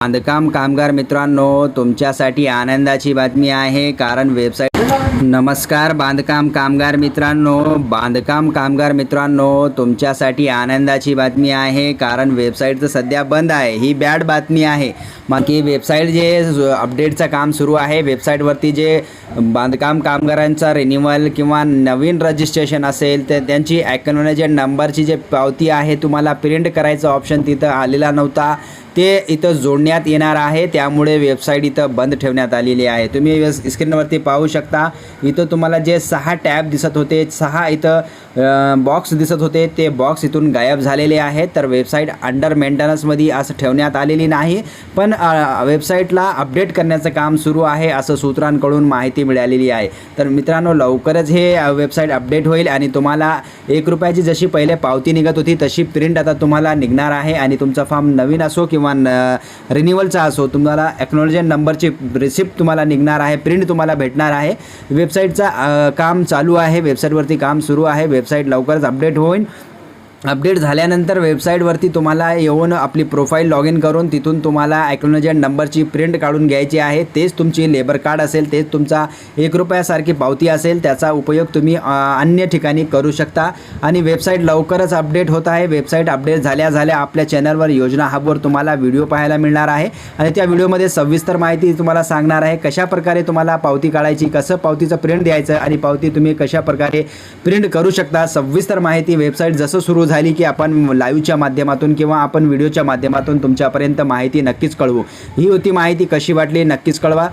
बांधकाम कामगार मित्रांनो तुमच्यासाठी आनंदाची बातमी आहे कारण वेबसाईट नमस्कार बांधकाम कामगार मित्रांनो. बांधकाम कामगार मित्रांनो तुमच्यासाठी आनंदाची बातमी आहे कारण वेबसाईटचं सध्या बंद आहे. ही बॅड बातमी आहे. बाकी वेबसाईट जे अपडेटचं काम सुरू आहे वेबसाईटवरती जे बांधकाम कामगारांचा रिन्युअल किंवा नवीन रजिस्ट्रेशन असेल तर त्यांची ॲकनॉलेज नंबरची जे पावती आहे तुम्हाला प्रिंट करायचं ऑप्शन तिथं आलेला नव्हता. ते इथं जोडण्यात येणार आहे त्यामुळे वेबसाईट इथं बंद ठेवण्यात आलेली आहे. तुम्ही स्क्रीनवरती पाहू शकता. इथं तुम्हाला जे सहा टॅब दिसत होते सहा इथं बॉक्स दिसत होते ते बॉक्स इथून गायब झालेले आहेत. तर वेबसाईट अंडर मेंटेनन्समध्ये असं ठेवण्यात आलेली नाही. पण वेबसाईटला अपडेट करण्याचं काम सुरू आहे असं सूत्रांकडून माहिती मिळालेली आहे. तर मित्रांनो लवकरच हे वेबसाईट अपडेट होईल आणि तुम्हाला एक रुपयाची जशी पहिले पावती निघत होती तशी प्रिंट आता तुम्हाला निघणार आहे. आणि तुमचा फॉर्म नवीन असो किंवा न रिन्युअलचा असो तुम्हाला ॲक्नॉलॉजन नंबरची रिसिप्ट तुम्हाला निघणार आहे प्रिंट तुम्हाला भेटणार आहे. वेबसाईटचा काम चालू आहे. वेबसाईटवरती काम सुरू आहे. वेबसाईट लवकरच अपडेट होईल अपडेट झाल्यानंतर वेबसाईटवरती तुम्हाला येऊन आपली प्रोफाईल लॉग इन करून तिथून तुम्हाला ॲक्नॉलॉजन नंबरची प्रिंट काढून घ्यायची आहे. तेच तुमची लेबर कार्ड असेल तेच तुमचा एक रुपयासारखी पावती असेल त्याचा उपयोग तुम्ही अन्य ठिकाणी करू शकता. आणि वेबसाईट लवकरच अपडेट होत आहे. वेबसाईट अपडेट झाल्या झाल्या आपल्या चॅनलवर योजना हबवर तुम्हाला व्हिडिओ पाहायला मिळणार आहे. आणि त्या व्हिडिओमध्ये सविस्तर माहिती तुम्हाला सांगणार आहे कशा प्रकारे तुम्हाला पावती काढायची कसं पावतीचं प्रिंट द्यायचं आणि पावती तुम्ही कशा प्रकारे प्रिंट करू शकता. सविस्तर माहिती वेबसाईट जसं सुरू झाली की आपण लाईव्हच्या माध्यमातून किंवा आपण व्हिडिओच्या माध्यमातून तुमच्यापर्यंत माहिती नक्कीच कळवू. ही होती माहिती कशी वाटली नक्कीच कळवा.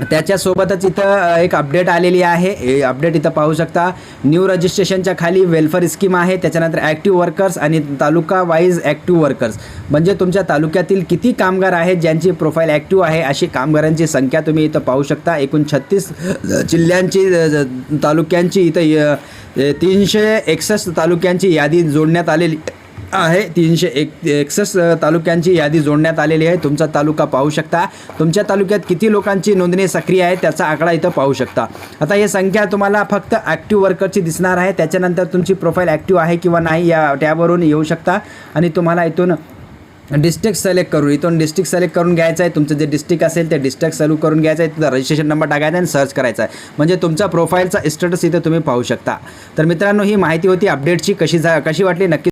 त्याच्यासोबतच इथं एक अपडेट आलेली आहे. हे अपडेट इथं पाहू शकता. न्यू रजिस्ट्रेशनच्या खाली वेलफेअर स्कीम आहे. त्याच्यानंतर ॲक्टिव्ह वर्कर्स आणि तालुका वाईज ॲक्टिव्ह वर्कर्स म्हणजे तुमच्या तालुक्यातील किती कामगार आहेत ज्यांची प्रोफाईल ॲक्टिव्ह आहे अशी कामगारांची संख्या तुम्ही इथं पाहू शकता. एकूण छत्तीस जिल्ह्यांची तालुक्यांची इथं तीनशे एकसष्ट तालुक्यांची यादी जोडण्यात आलेली आहे. तीनशे एक एकसष्ट तालुक्यांची यादी जोडण्यात आलेली आहे. तुमचा तालुका पाहू शकता. तुमच्या तालुक्यात किती लोकांची नोंदणी सक्रिय आहे त्याचा आकडा इथं पाहू शकता. आता ही संख्या तुम्हाला फक्त ॲक्टिव्ह वर्करची दिसणार आहे. त्याच्यानंतर तुमची प्रोफाईल ॲक्टिव्ह आहे किंवा नाही या टॅबवरून येऊ शकता. आणि तुम्हाला इथून डिस्ट्रिक्ट सिलेक्ट करून इथून डिस्ट्रिक्ट सिलेक्ट करून घ्यायचं आहे. तुमचं जे डिस्ट्रिक्ट असेल ते डिस्ट्रिक्ट सिलेक्ट करून घ्यायचं आहे. तिथं रजिस्ट्रेशन नंबर टाकायचा आहे आणि सर्च करायचा आहे. म्हणजे तुमचा प्रोफाईलचा स्टेटस इथं तुम्ही पाहू शकता. तर मित्रांनो ही माहिती होती. अपडेटची कशी जा कशी वाटली? नक्की